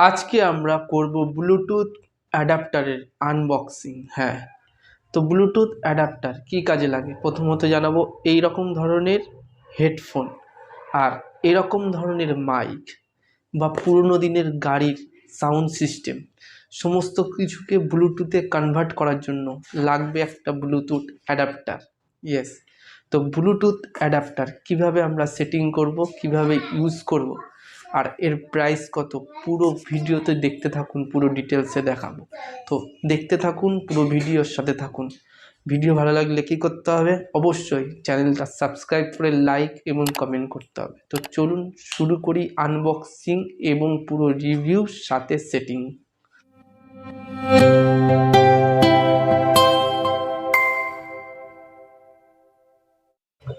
আজকে আমরা করব ব্লুটুথ অ্যাডাপ্টারের আনবক্সিং হ্যাঁ। তো ব্লুটুথ অ্যাডাপ্টার কী কাজে লাগে? প্রথমত জানাব এই রকম ধরনের হেডফোন আর এরকম ধরনের মাইক বা পুরনো দিনের গাড়ির সাউন্ড সিস্টেম সমস্ত কিছুকে ব্লুটুথে কনভার্ট করার জন্য লাগবে একটা ব্লুটুথ অ্যাডাপ্টার ইয়েস তো ব্লুটুথ অ্যাডাপ্টার কীভাবে আমরা সেটিং করব, কীভাবে ইউজ করব আর এর প্রাইস কত? পুরো ভিডিওতে দেখতে থাকুন, পুরো ডিটেলসে দেখাবো। তো দেখতে থাকুন, পুরো ভিডিওর সাথে থাকুন। ভিডিও ভালো লাগলে কী করতে হবে? অবশ্যই চ্যানেলটা সাবস্ক্রাইব করে লাইক এবং কমেন্ট করতে হবে। তো চলুন শুরু করি আনবক্সিং এবং পুরো রিভিউ সাথে সেটিং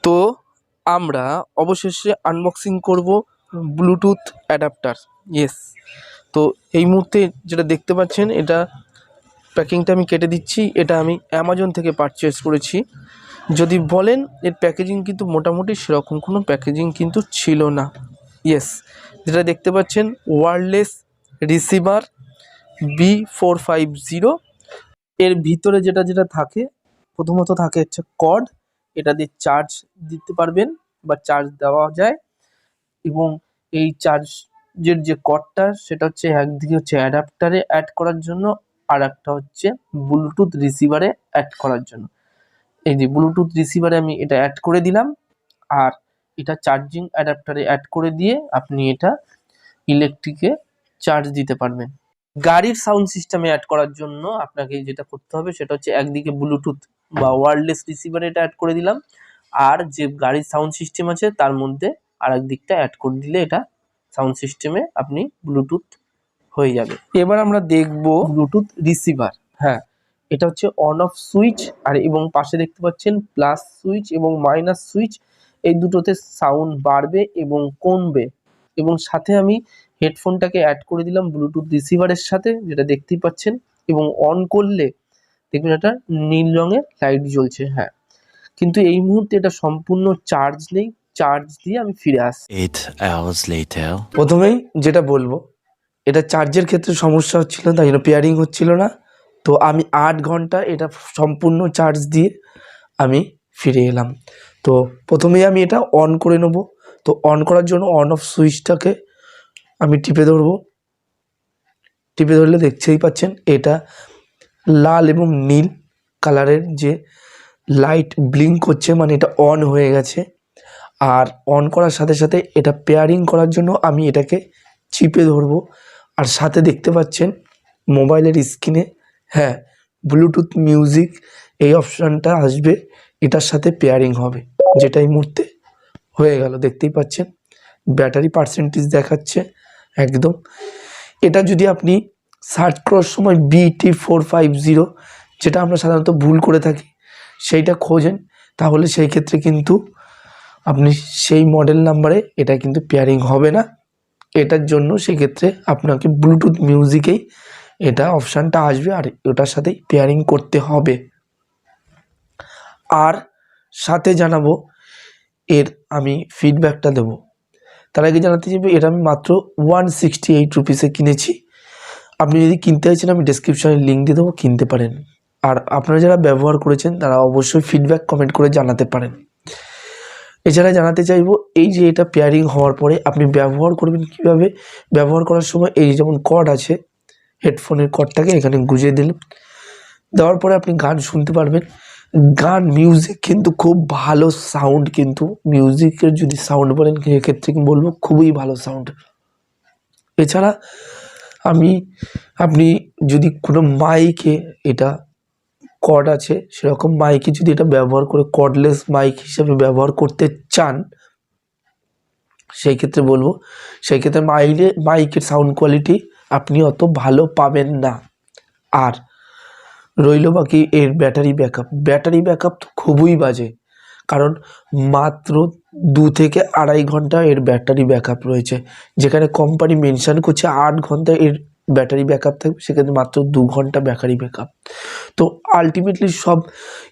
তো আমরা অবশেষে আনবক্সিং করব। ব্লুটুথ অ্যাডাপ্টার ইয়েস তো এই মুহূর্তে যেটা দেখতে পাচ্ছেন, এটা প্যাকিংটা আমি কেটে দিচ্ছি। এটা আমি অ্যামাজন থেকে পারচেস করেছি। যদি বলেন, এর প্যাকেজিং কিন্তু মোটামুটি সেরকম কোনো প্যাকেজিং কিন্তু ছিল না। ইয়েস যেটা দেখতে পাচ্ছেন wireless receiver B four five zero এর ভিতরে যেটা যেটা থাকে, প্রথমত থাকে হচ্ছে কর্ড এটা দিয়ে চার্জ দিতে পারবেন বা চার্জ দেওয়া যায়। এবং এই চার্জের যে কর্ডটা সেটা হচ্ছে একদিকে হচ্ছে অ্যাডাপ্টারে অ্যাড করার জন্য আর একটা হচ্ছে ব্লুটুথ রিসিভারে অ্যাড করার জন্য। এই যে ব্লুটুথ রিসিভারে আমি এটা অ্যাড করে দিলাম, আর এটা চার্জিং অ্যাডাপ্টারে অ্যাড করে দিয়ে আপনি এটা ইলেকট্রিকে চার্জ দিতে পারবেন। গাড়ির সাউন্ড সিস্টেমে অ্যাড করার জন্য আপনাকে যেটা করতে হবে, সেটা হচ্ছে একদিকে ব্লুটুথ বা ওয়্যারলেস রিসিভারে এটা অ্যাড করে দিলাম, আর যে গাড়ির সাউন্ড সিস্টেম আছে, তার মধ্যে আর দিকটা অ্যাড করে দিলে এটা সাউন্ড সিস্টেমে আপনি ব্লুটুথ হয়ে যাবে। এবার আমরা দেখব ব্লুটুথ রিসিভার হ্যাঁ এটা হচ্ছে অন অফ সুইচ আর এবং পাশে দেখতে পাচ্ছেন প্লাস সুইচ এবং মাইনাস সুইচ এই দুটোতে সাউন্ড বাড়বে এবং কমবে। এবং সাথে আমি হেডফোনটাকে অ্যাড করে দিলাম ব্লুটুথ রিসিভারের সাথে যেটা দেখতেই পাচ্ছেন এবং অন করলে দেখবেন এটা নীল রঙের লাইট জ্বলছে হ্যাঁ। কিন্তু এই মুহূর্তে এটা সম্পূর্ণ চার্জ নেই চার্জ দিয়ে আমি ফিরে আসছি। Eight hours later. প্রথমেই যেটা বলব এটা চার্জের ক্ষেত্রে সমস্যা হচ্ছিল তাই জন্য পেয়ারিং হচ্ছিল না। তো আমি আট ঘণ্টা এটা সম্পূর্ণ চার্জ দিয়ে আমি ফিরে এলাম। তো প্রথমেই আমি এটা অন করে নেব। তো অন করার জন্য অন অফ সুইচটাকে আমি টিপে ধরবো। টিপে ধরলে দেখতেই পাচ্ছেন এটা লাল এবং নীল কালারের যে লাইট ব্লিঙ্ক করছে মানে এটা অন হয়ে গেছে। আর অন করার সাথে সাথে এটা পেয়ারিং করার জন্য আমি এটাকে চিপে ধরবো। আর সাথে দেখতে পাচ্ছেন মোবাইলের স্ক্রিনে হ্যাঁ ব্লুটুথ মিউজিক এই অপশানটা আসবে। এটার সাথে পেয়ারিং হবে, যেটা এই মুহূর্তে হয়ে গেল, দেখতেই পাচ্ছেন। ব্যাটারি পার্সেন্টেজ দেখাচ্ছে একদম। এটা যদি আপনি সার্চ করার সময় বিটি ফোর ফাইভ জিরো যেটা আমরা সাধারণত ভুল করে থাকি, সেইটা খোঁজেন, তাহলে সেই ক্ষেত্রে কিন্তু আপনি সেই মডেল নাম্বারে এটা কিন্তু পেয়ারিং হবে না। এটার জন্য সেক্ষেত্রে আপনাকে ব্লুটুথ মিউজিকেই এটা অপশানটা আসবে আর ওটার সাথেই পেয়ারিং করতে হবে। আর সাথে জানাব, এর আমি ফিডব্যাকটা দেব। তার আগে জানাতে চাইব, এটা আমি মাত্র ওয়ান সিক্সটি এইট রুপিসে কিনেছি। আপনি যদি কিনতে চাইছেন, আমি ডেসক্রিপশনে লিঙ্ক দিয়ে দেবো, কিনতে পারেন। আর আপনারা যারা ব্যবহার করেছেন, তারা অবশ্যই ফিডব্যাক কমেন্ট করে জানাতে পারেন। এছাড়া জানাতে চাইব, এই যে এটা পেয়ারিং হওয়ার পরে আপনি ব্যবহার করবেন কীভাবে? ব্যবহার করার সময় এই যেমন কর্ড আছে হেডফোনের কর্ডটাকে এখানে গুঁজে দিলেন। দেওয়ার পরে আপনি গান শুনতে পারবেন। গান মিউজিক কিন্তু খুব ভালো সাউন্ড কিন্তু মিউজিকের যদি সাউন্ড বলেন, এক্ষেত্রে বলব? খুবই ভালো সাউন্ড এছাড়া আমি, আপনি যদি কোনো মাইকে এটা কর্ড আছে, সেরকম মাইকে যদি এটা ব্যবহার করে কর্ডলেস মাইক হিসেবে ব্যবহার করতে চান সেই ক্ষেত্রে বলব সেই ক্ষেত্রে মাইলে মাইকের সাউন্ড কোয়ালিটি আপনি অত ভালো পাবেন না। আর রইল বাকি এর ব্যাটারি ব্যাকআপ ব্যাটারি ব্যাকআপ তো খুবই বাজে, কারণ মাত্র দু থেকে আড়াই ঘণ্টা এর ব্যাটারি ব্যাকআপ রয়েছে, যেখানে কোম্পানি মেনশান করছে আট ঘণ্টা এর ব্যাটারি ব্যাকআপ থাকবে, সেক্ষেত্রে মাত্র দু ঘণ্টা ব্যাটারি ব্যাকআপ। তো আলটিমেটলি সব,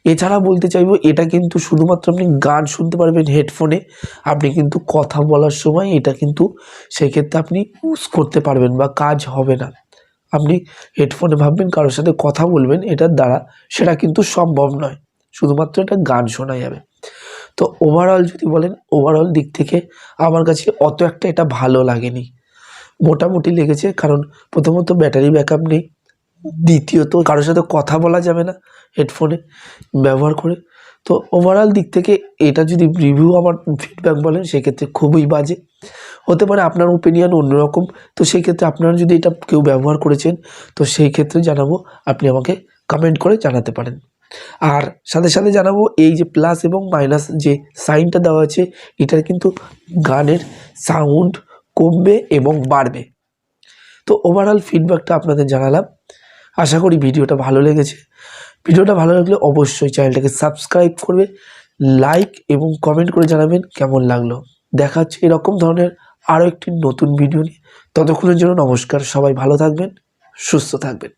এছাড়া বলতে চাইব, এটা কিন্তু শুধুমাত্র আপনি গান শুনতে পারবেন হেডফোনে আপনি কিন্তু কথা বলার সময় এটা কিন্তু সেক্ষেত্রে আপনি ইউজ করতে পারবেন বা কাজ হবে না। আপনি হেডফোনে ভাববেন, কারোর সাথে কথা বলবেন এটার দ্বারা সেটা কিন্তু সম্ভব নয়। শুধুমাত্র এটা গান শোনা যাবে। তো ওভারঅল যদি বলেন ওভারঅল দিক থেকে আমার কাছে অত একটা এটা ভালো লাগেনি। মোটামুটি লেগেছে, কারণ প্রথমত ব্যাটারি ব্যাকআপ নেই। দ্বিতীয়ত, কারোর সাথে কথা বলা যাবে না হেডফোনে ব্যবহার করে। তো ওভারঅল দিক থেকে এটা যদি রিভিউ আমার ফিডব্যাক বলেন, সেক্ষেত্রে খুবই বাজে। হতে পারে আপনার ওপিনিয়ন অন্যরকম। তো সেই ক্ষেত্রে আপনারা যদি এটা কেউ ব্যবহার করেছেন, তো সেই ক্ষেত্রে জানাব, আপনি আমাকে কমেন্ট করে জানাতে পারেন। আর সাথে সাথে জানাব, এই যে প্লাস এবং মাইনাস যে সাইনটা দেওয়া আছে এটার কিন্তু গানের সাউন্ড কমবে এবং বাড়বে। তো ওভারঅল ফিডব্যাকটা আপনাদের জানালাম। আশা করি ভিডিওটা ভালো লেগেছে। ভিডিওটা ভালো লাগলে অবশ্যই চ্যানেলটাকে সাবস্ক্রাইব করবে লাইক এবং কমেন্ট করে জানাবেন কেমন লাগল। দেখা হচ্ছে এরকম ধরনের আরও একটি নতুন ভিডিও নিয়ে। ততক্ষণের জন্য নমস্কার, সবাই ভালো থাকবেন, সুস্থ থাকবেন।